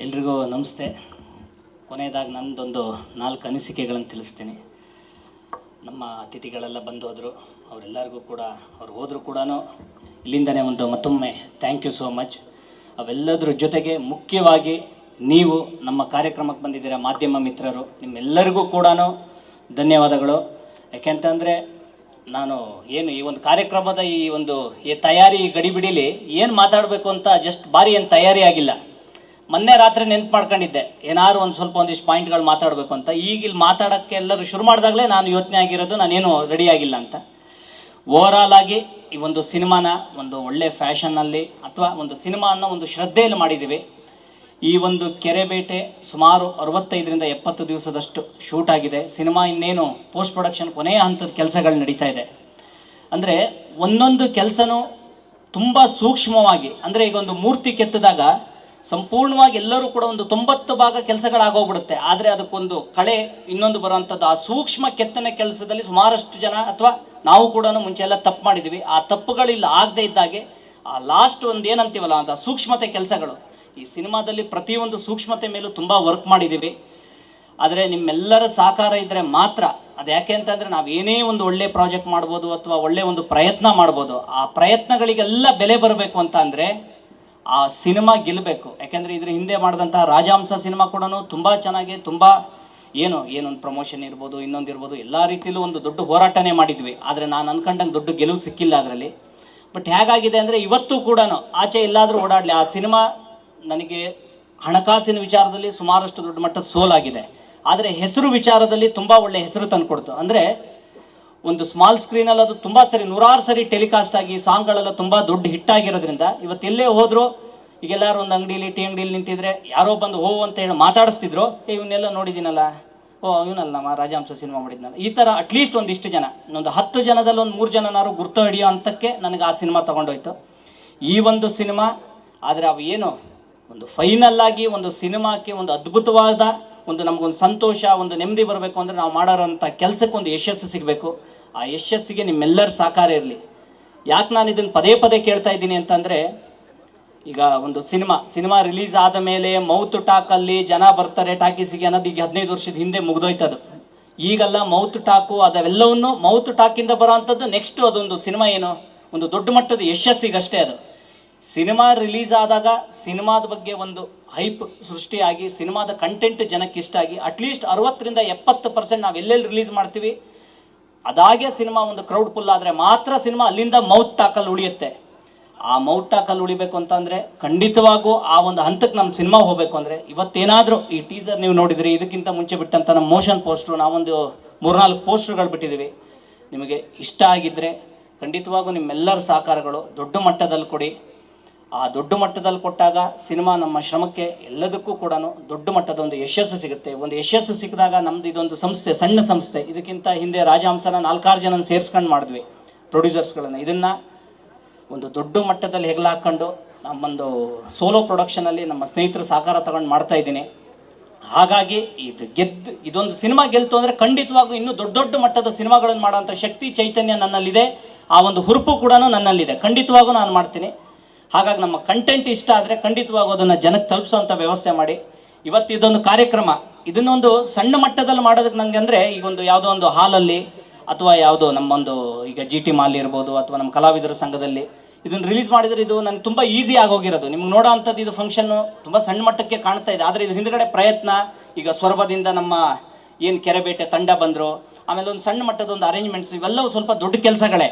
ಎಲ್ರಿಗೂ ನಮಸ್ತೆ. ಕೊನೆಯದಾಗಿ ನಂದೊಂದು ನಾಲ್ಕು ಅನಿಸಿಕೆಗಳನ್ನು ತಿಳಿಸ್ತೀನಿ. ನಮ್ಮ ಅತಿಥಿಗಳೆಲ್ಲ ಬಂದು ಹೋದರು ಅವರೆಲ್ಲರಿಗೂ ಕೂಡ, ಅವ್ರು ಹೋದರೂ ಕೂಡ ಇಲ್ಲಿಂದನೇ ಒಂದು ಮತ್ತೊಮ್ಮೆ ಥ್ಯಾಂಕ್ ಯು ಸೋ ಮಚ್ ಅವೆಲ್ಲದರ ಜೊತೆಗೆ ಮುಖ್ಯವಾಗಿ ನೀವು ನಮ್ಮ ಕಾರ್ಯಕ್ರಮಕ್ಕೆ ಬಂದಿದ್ದೀರ ಮಾಧ್ಯಮ ಮಿತ್ರರು, ನಿಮ್ಮೆಲ್ಲರಿಗೂ ಕೂಡ ಧನ್ಯವಾದಗಳು. ಯಾಕೆಂತಂದರೆ ನಾನು ಏನು ಈ ಒಂದು ಕಾರ್ಯಕ್ರಮದ ಈ ಒಂದು ಈ ತಯಾರಿ ಗಡಿಬಿಡಿಲಿ ಏನು ಮಾತಾಡಬೇಕು ಅಂತ ಜಸ್ಟ್ ಭಾರಿ ಏನು ತಯಾರಿ ಆಗಿಲ್ಲ. ಮೊನ್ನೆ ರಾತ್ರಿ ನೆನ್ಪು ಮಾಡ್ಕೊಂಡಿದ್ದೆ. ಏನಾದ್ರು ಒಂದು ಸ್ವಲ್ಪ ಒಂದಿಷ್ಟು ಪಾಯಿಂಟ್ಗಳು ಮಾತಾಡಬೇಕು ಅಂತ. ಈಗ ಇಲ್ಲಿ ಮಾತಾಡೋಕ್ಕೆ ಎಲ್ಲರೂ ಶುರು ಮಾಡಿದಾಗಲೇ ನಾನು ಯೋಚನೆ ಆಗಿರೋದು, ನಾನೇನು ರೆಡಿ ಆಗಿಲ್ಲ ಅಂತ. ಓವರಾಲ್ ಆಗಿ ಈ ಒಂದು ಸಿನಿಮಾನ ಒಂದು ಒಳ್ಳೆ ಫ್ಯಾಷನ್ನಲ್ಲಿ ಅಥವಾ ಒಂದು ಸಿನಿಮಾ ಅನ್ನೋ ಒಂದು ಶ್ರದ್ಧೆಯಲ್ಲಿ ಮಾಡಿದ್ದೀವಿ. ಈ ಒಂದು ಕೆರೆಬೇಟೆ ಸುಮಾರು ಅರವತ್ತೈದರಿಂದ ಎಪ್ಪತ್ತು ದಿವಸದಷ್ಟು ಶೂಟ್ ಆಗಿದೆ. ಸಿನಿಮಾ ಇನ್ನೇನು ಪೋಸ್ಟ್ ಪ್ರೊಡಕ್ಷನ್ ಕೊನೆಯ ಹಂತದ ಕೆಲಸಗಳು ನಡೀತಾ ಇದೆ. ಅಂದರೆ ಒಂದೊಂದು ಕೆಲಸನೂ ತುಂಬ ಸೂಕ್ಷ್ಮವಾಗಿ, ಅಂದರೆ ಈಗ ಒಂದು ಮೂರ್ತಿ ಕೆತ್ತಿದಾಗ ಸಂಪೂರ್ಣವಾಗಿ ಎಲ್ಲರೂ ಕೂಡ ಒಂದು ತೊಂಬತ್ತು ಭಾಗ ಕೆಲಸಗಳಾಗೋಗ್ಬಿಡುತ್ತೆ. ಆದರೆ ಅದಕ್ಕೊಂದು ಕಳೆ ಇನ್ನೊಂದು ಬರುವಂಥದ್ದು, ಆ ಸೂಕ್ಷ್ಮ ಕೆತ್ತನೆ ಕೆಲಸದಲ್ಲಿ ಸುಮಾರಷ್ಟು ಜನ ಅಥವಾ ನಾವು ಕೂಡ ಮುಂಚೆ ಎಲ್ಲ ತಪ್ಪು ಮಾಡಿದ್ವಿ. ಆ ತಪ್ಪುಗಳಿಲ್ಲ, ಆಗದೆ ಇದ್ದಾಗೆ ಆ ಲಾಸ್ಟ್ ಒಂದು ಏನಂತೀವಲ್ಲ ಅಂತ ಸೂಕ್ಷ್ಮತೆ ಕೆಲಸಗಳು. ಈ ಸಿನಿಮಾದಲ್ಲಿ ಪ್ರತಿಯೊಂದು ಸೂಕ್ಷ್ಮತೆ ಮೇಲೂ ತುಂಬ ವರ್ಕ್ ಮಾಡಿದ್ದೀವಿ ಆದರೆ ನಿಮ್ಮೆಲ್ಲರ ಸಹಕಾರ ಇದ್ದರೆ ಮಾತ್ರ. ಅದು ಯಾಕೆ ಅಂತಂದರೆ ನಾವು ಏನೇ ಒಂದು ಒಳ್ಳೆ ಪ್ರಾಜೆಕ್ಟ್ ಮಾಡ್ಬೋದು ಅಥವಾ ಒಳ್ಳೆ ಒಂದು ಪ್ರಯತ್ನ ಮಾಡ್ಬೋದು, ಆ ಪ್ರಯತ್ನಗಳಿಗೆಲ್ಲ ಬೆಲೆ ಬರಬೇಕು ಅಂತ ಅಂದರೆ ಆ ಸಿನಿಮಾ ಗೆಲ್ಲಬೇಕು. ಯಾಕೆಂದರೆ ಇದ್ರ ಹಿಂದೆ ಮಾಡಿದಂಥ ರಾಜಹಂಸ ಸಿನಿಮಾ ಕೂಡ ತುಂಬ ಚೆನ್ನಾಗಿ, ತುಂಬ ಏನು, ಏನೊಂದು ಪ್ರಮೋಷನ್ ಇರ್ಬೋದು, ಇನ್ನೊಂದು ಇರ್ಬೋದು, ಎಲ್ಲ ರೀತಿಯಲ್ಲೂ ಒಂದು ದೊಡ್ಡ ಹೋರಾಟನೇ ಮಾಡಿದ್ವಿ. ಆದರೆ ನಾನು ಅನ್ಕೊಂಡಂಗೆ ದೊಡ್ಡ ಗೆಲುವು ಸಿಕ್ಕಿಲ್ಲ ಅದರಲ್ಲಿ. ಬಟ್ ಹೇಗಾಗಿದೆ ಅಂದರೆ ಇವತ್ತು ಕೂಡ ಆಚೆ ಎಲ್ಲಾದರೂ ಓಡಾಡಲಿ, ಆ ಸಿನಿಮಾ ನನಗೆ ಹಣಕಾಸಿನ ವಿಚಾರದಲ್ಲಿ ಸುಮಾರಷ್ಟು ದೊಡ್ಡ ಮಟ್ಟದ ಸೋಲಾಗಿದೆ. ಆದರೆ ಹೆಸರು ವಿಚಾರದಲ್ಲಿ ತುಂಬ ಒಳ್ಳೆ ಹೆಸರು ತಂದುಕೊಡ್ತು. ಅಂದರೆ ಒಂದು ಸ್ಮಾಲ್ ಸ್ಕ್ರೀನಲ್ಲಿ ಅದು ತುಂಬ ಸರಿ, ನೂರಾರು ಸರಿ ಟೆಲಿಕಾಸ್ಟ್ ಆಗಿ ಸಾಂಗ್ಗಳೆಲ್ಲ ತುಂಬ ದೊಡ್ಡ ಹಿಟ್ ಆಗಿರೋದ್ರಿಂದ ಇವತ್ತು ಎಲ್ಲೇ ಹೋದ್ರು ಈಗೆಲ್ಲರೂ ಒಂದು ಅಂಗಡಿಲಿ ಟೀ ಅಂಗಡಿಲಿ ನಿಂತಿದ್ರೆ ಯಾರೋ ಬಂದು ಹೋ ಅಂತ ಹೇಳಿ ಮಾತಾಡಿಸ್ತಿದ್ರು ಇವನ್ನೆಲ್ಲ ನೋಡಿದ್ದೀನಲ್ಲ ಓ, ಇವನಲ್ಲ ನಮ್ಮ ರಾಜಹಂಸ ಸಿನಿಮಾ ಮಾಡಿದ್ನಲ್ಲ. ಈ ಥರ ಅಟ್ಲೀಸ್ಟ್ ಒಂದಿಷ್ಟು ಜನ ಒಂದು ಹತ್ತು ಜನದಲ್ಲಿ ಒಂದು ಮೂರು ಜನನಾರು ಗುರ್ತು ಹಿಡಿಯೋ ಅಂತಕ್ಕೆ ನನಗೆ ಆ ಸಿನಿಮಾ ತೊಗೊಂಡೋಯ್ತು. ಈ ಒಂದು ಸಿನಿಮಾ ಆದರೆ ಅವು ಏನು, ಒಂದು ಫೈನಲ್ ಆಗಿ ಒಂದು ಸಿನಿಮಾಕ್ಕೆ ಒಂದು ಅದ್ಭುತವಾದ ಒಂದು ನಮಗೊಂದು ಸಂತೋಷ, ಒಂದು ನೆಮ್ಮದಿ ಬರಬೇಕು ಅಂದರೆ ನಾವು ಮಾಡೋರಂಥ ಕೆಲಸಕ್ಕೆ ಒಂದು ಯಶಸ್ಸು ಸಿಗಬೇಕು. ಆ ಯಶಸ್ಸಿಗೆ ನಿಮ್ಮೆಲ್ಲರ ಸಹಕಾರ ಇರಲಿ. ಯಾಕೆ ನಾನು ಇದನ್ನು ಪದೇ ಪದೇ ಕೇಳ್ತಾ ಇದ್ದೀನಿ ಅಂತಂದರೆ, ಈಗ ಒಂದು ಸಿನಿಮಾ ಸಿನಿಮಾ ರಿಲೀಸ್ ಆದ ಮೇಲೆ ಮೌತ್ ಟಾಕಲ್ಲಿ ಜನ ಬರ್ತಾರೆ ಟಾಕೀಸಿಗೆ ಅನ್ನೋದು ಈಗ ಹದಿನೈದು ವರ್ಷದ ಹಿಂದೆ ಮುಗ್ದೋಯ್ತದು. ಈಗೆಲ್ಲ ಮೌತ್ ಟಾಕು ಅದೆಲ್ಲವನ್ನು ಮೌತ್ ಟಾಕಿಂದ ಬರೋ ಅಂಥದ್ದು ನೆಕ್ಸ್ಟು ಅದೊಂದು ಸಿನಿಮಾ ಏನು, ಒಂದು ದೊಡ್ಡ ಮಟ್ಟದ ಯಶಸ್ಸಿಗಷ್ಟೇ ಅದು. ಸಿನಿಮಾ ರಿಲೀಸ್ ಆದಾಗ ಸಿನಿಮಾದ ಬಗ್ಗೆ ಒಂದು ಹೈಪ್ ಸೃಷ್ಟಿಯಾಗಿ, ಸಿನಿಮಾದ ಕಂಟೆಂಟ್ ಜನಕ್ಕೆ ಇಷ್ಟ ಆಗಿ ಅಟ್ಲೀಸ್ಟ್ ಅರವತ್ತರಿಂದ ಎಪ್ಪತ್ತು ಪರ್ಸೆಂಟ್ ನಾವು ಎಲ್ಲೆಲ್ಲಿ ರಿಲೀಸ್ ಮಾಡ್ತೀವಿ, ಅದಾಗೆ ಸಿನಿಮಾ ಒಂದು ಕ್ರೌಡ್ ಫುಲ್ ಆದರೆ ಮಾತ್ರ ಸಿನಿಮಾ ಅಲ್ಲಿಂದ ಮೌತ್ ಟಾಕಲ್ಲಿ ಉಳಿಯುತ್ತೆ. ಆ ಮೌತ್ ಟಾಕಲ್ಲಿ ಉಳಿಬೇಕು ಅಂತಂದರೆ ಖಂಡಿತವಾಗೂ ಆ ಒಂದು ಹಂತಕ್ಕೆ ನಮ್ಮ ಸಿನಿಮಾ ಹೋಗಬೇಕು ಅಂದರೆ ಇವತ್ತೇನಾದರೂ ಈ ಟೀಸರ್ ನೀವು ನೋಡಿದ್ರಿ, ಇದಕ್ಕಿಂತ ಮುಂಚೆ ಬಿಟ್ಟಂಥ ನಮ್ಮ ಮೋಷನ್ ಪೋಸ್ಟ್ರು ನಾವೊಂದು ಮೂರ್ನಾಲ್ಕು ಪೋಸ್ಟ್ರುಗಳು ಬಿಟ್ಟಿದ್ದೀವಿ ನಿಮಗೆ ಇಷ್ಟ ಆಗಿದ್ದರೆ ಖಂಡಿತವಾಗೂ ನಿಮ್ಮೆಲ್ಲರ ಸಹಕಾರಗಳು ದೊಡ್ಡ ಮಟ್ಟದಲ್ಲಿ ಕೊಡಿ. ಆ ದೊಡ್ಡ ಮಟ್ಟದಲ್ಲಿ ಕೊಟ್ಟಾಗ ಸಿನಿಮಾ ನಮ್ಮ ಶ್ರಮಕ್ಕೆ ಎಲ್ಲದಕ್ಕೂ ಕೂಡ ದೊಡ್ಡ ಮಟ್ಟದ ಒಂದು ಯಶಸ್ಸು ಸಿಗುತ್ತೆ. ಒಂದು ಯಶಸ್ಸು ಸಿಕ್ಕಿದಾಗ ನಮ್ದು ಇದೊಂದು ಸಂಸ್ಥೆ, ಸಣ್ಣ ಸಂಸ್ಥೆ. ಇದಕ್ಕಿಂತ ಹಿಂದೆ ರಾಜಹಂಸನ ನಾಲ್ಕಾರು ಜನ ಸೇರಿಸ್ಕೊಂಡು ಮಾಡಿದ್ವಿ ಪ್ರೊಡ್ಯೂಸರ್ಸ್ಗಳನ್ನು. ಇದನ್ನು ಒಂದು ದೊಡ್ಡ ಮಟ್ಟದಲ್ಲಿ ಹೆಗಲು ಹಾಕ್ಕೊಂಡು ನಮ್ಮೊಂದು ಸೋಲೋ ಪ್ರೊಡಕ್ಷನಲ್ಲಿ ನಮ್ಮ ಸ್ನೇಹಿತರ ಸಹಕಾರ ತಗೊಂಡು ಮಾಡ್ತಾ ಇದ್ದೀನಿ. ಹಾಗಾಗಿ ಇದು ಗೆದ್ದು, ಇದೊಂದು ಸಿನಿಮಾ ಗೆಲ್ತು ಅಂದರೆ ಖಂಡಿತವಾಗೂ ಇನ್ನೂ ದೊಡ್ಡ ದೊಡ್ಡ ಮಟ್ಟದ ಸಿನಿಮಾಗಳನ್ನು ಮಾಡೋಂಥ ಶಕ್ತಿ, ಚೈತನ್ಯ ನನ್ನಲ್ಲಿದೆ. ಆ ಒಂದು ಹುರುಪು ಕೂಡ ನನ್ನಲ್ಲಿದೆ. ಖಂಡಿತವಾಗೂ ನಾನು ಮಾಡ್ತೀನಿ. ಹಾಗಾಗಿ ನಮ್ಮ ಕಂಟೆಂಟ್ ಇಷ್ಟ ಆದರೆ ಖಂಡಿತವಾಗೂ ಅದನ್ನು ಜನಕ್ಕೆ ತಲುಪಿಸೋಂಥ ವ್ಯವಸ್ಥೆ ಮಾಡಿ. ಇವತ್ತು ಇದೊಂದು ಕಾರ್ಯಕ್ರಮ. ಇದನ್ನೊಂದು ಸಣ್ಣ ಮಟ್ಟದಲ್ಲಿ ಮಾಡೋದಕ್ಕೆ ನನಗೆ ಅಂದರೆ ಈಗ ಒಂದು ಯಾವುದೋ ಒಂದು ಹಾಲಲ್ಲಿ ಅಥವಾ ಯಾವುದೋ ನಮ್ಮೊಂದು ಈಗ ಜಿ ಟಿ ಮಾಲ್ ಇರ್ಬೋದು ಅಥವಾ ನಮ್ಮ ಕಲಾವಿದರ ಸಂಘದಲ್ಲಿ ಇದನ್ನು ರಿಲೀಸ್ ಮಾಡಿದರೆ ಇದು ನನಗೆ ತುಂಬ ಈಸಿ ಆಗೋಗಿರೋದು ನಿಮ್ಗೆ ನೋಡೋ ಅಂಥದ್ದು ಇದು ಫಂಕ್ಷನ್ನು ತುಂಬ ಸಣ್ಣ ಮಟ್ಟಕ್ಕೆ ಕಾಣ್ತಾ ಇದೆ. ಆದರೆ ಇದು ಹಿಂದ್ಗಡೆ ಪ್ರಯತ್ನ, ಈಗ ಸ್ವರ್ಭದಿಂದ ನಮ್ಮ ಏನು ಕೆರೆಬೇಟೆ ತಂಡ ಬಂದರು, ಆಮೇಲೆ ಒಂದು ಸಣ್ಣ ಮಟ್ಟದ ಒಂದು ಅರೇಂಜ್ಮೆಂಟ್ಸ್ ಇವೆಲ್ಲವೂ ಸ್ವಲ್ಪ ದೊಡ್ಡ ಕೆಲಸಗಳೇ.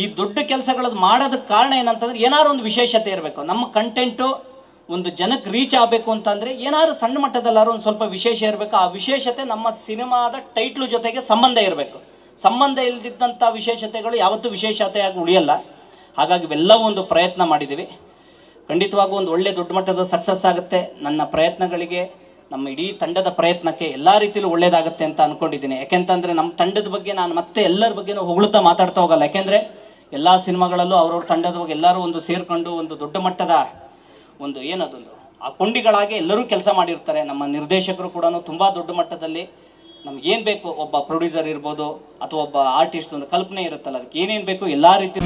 ಈ ದೊಡ್ಡ ಕೆಲಸಗಳದ್ದು ಮಾಡೋದಕ್ಕೆ ಕಾರಣ ಏನಂತಂದ್ರೆ ಏನಾದ್ರು ಒಂದು ವಿಶೇಷತೆ ಇರಬೇಕು. ನಮ್ಮ ಕಂಟೆಂಟು ಒಂದು ಜನಕ್ಕೆ ರೀಚ್ ಆಗಬೇಕು ಅಂತಂದರೆ ಏನಾದ್ರು ಸಣ್ಣ ಮಟ್ಟದಲ್ಲಾರು ಒಂದು ಸ್ವಲ್ಪ ವಿಶೇಷ ಇರಬೇಕು. ಆ ವಿಶೇಷತೆ ನಮ್ಮ ಸಿನಿಮಾದ ಟೈಟ್ಲು ಜೊತೆಗೆ ಸಂಬಂಧ ಇರಬೇಕು. ಸಂಬಂಧ ಇಲ್ಲದಿದ್ದಂಥ ವಿಶೇಷತೆಗಳು ಯಾವತ್ತೂ ವಿಶೇಷತೆಯಾಗಿ ಉಳಿಯಲ್ಲ. ಹಾಗಾಗಿ ಇವೆಲ್ಲವೂ ಒಂದು ಪ್ರಯತ್ನ ಮಾಡಿದ್ದೀವಿ. ಖಂಡಿತವಾಗೂ ಒಂದು ಒಳ್ಳೆ ದೊಡ್ಡ ಮಟ್ಟದ ಸಕ್ಸಸ್ ಆಗುತ್ತೆ. ನನ್ನ ಪ್ರಯತ್ನಗಳಿಗೆ ನಮ್ಮ ಇಡೀ ತಂಡದ ಪ್ರಯತ್ನಕ್ಕೆ ಎಲ್ಲ ರೀತಿಯಲ್ಲೂ ಒಳ್ಳೇದಾಗುತ್ತೆ ಅಂತ ಅನ್ಕೊಂಡಿದ್ದೀನಿ. ಯಾಕೆಂತಂದ್ರೆ ನಮ್ಮ ತಂಡದ ಬಗ್ಗೆ ನಾನು ಮತ್ತೆ ಎಲ್ಲರ ಬಗ್ಗೆನೂ ಹೊಗಳುತ್ತಾ ಮಾತಾಡ್ತಾ ಹೋಗಲ್ಲ. ಯಾಕೆಂದ್ರೆ ಎಲ್ಲ ಸಿನಿಮಾಗಳಲ್ಲೂ ಅವ್ರವ್ರ ತಂಡದ ಬಗ್ಗೆ ಎಲ್ಲರೂ ಒಂದು ಸೇರ್ಕೊಂಡು ಒಂದು ದೊಡ್ಡ ಮಟ್ಟದ ಒಂದು ಏನದೊಂದು ಆ ಕೊಂಡಿಗಳಾಗಿ ಎಲ್ಲರೂ ಕೆಲಸ ಮಾಡಿರ್ತಾರೆ. ನಮ್ಮ ನಿರ್ದೇಶಕರು ಕೂಡ ತುಂಬ ದೊಡ್ಡ ಮಟ್ಟದಲ್ಲಿ ನಮ್ಗೆ ಏನು ಬೇಕು ಒಬ್ಬ ಪ್ರೊಡ್ಯೂಸರ್ ಇರ್ಬೋದು ಅಥವಾ ಒಬ್ಬ ಆರ್ಟಿಸ್ಟ್ ಒಂದು ಕಲ್ಪನೆ ಇರುತ್ತಲ್ಲ, ಅದಕ್ಕೆ ಏನೇನು ಬೇಕು ಎಲ್ಲ ರೀತಿ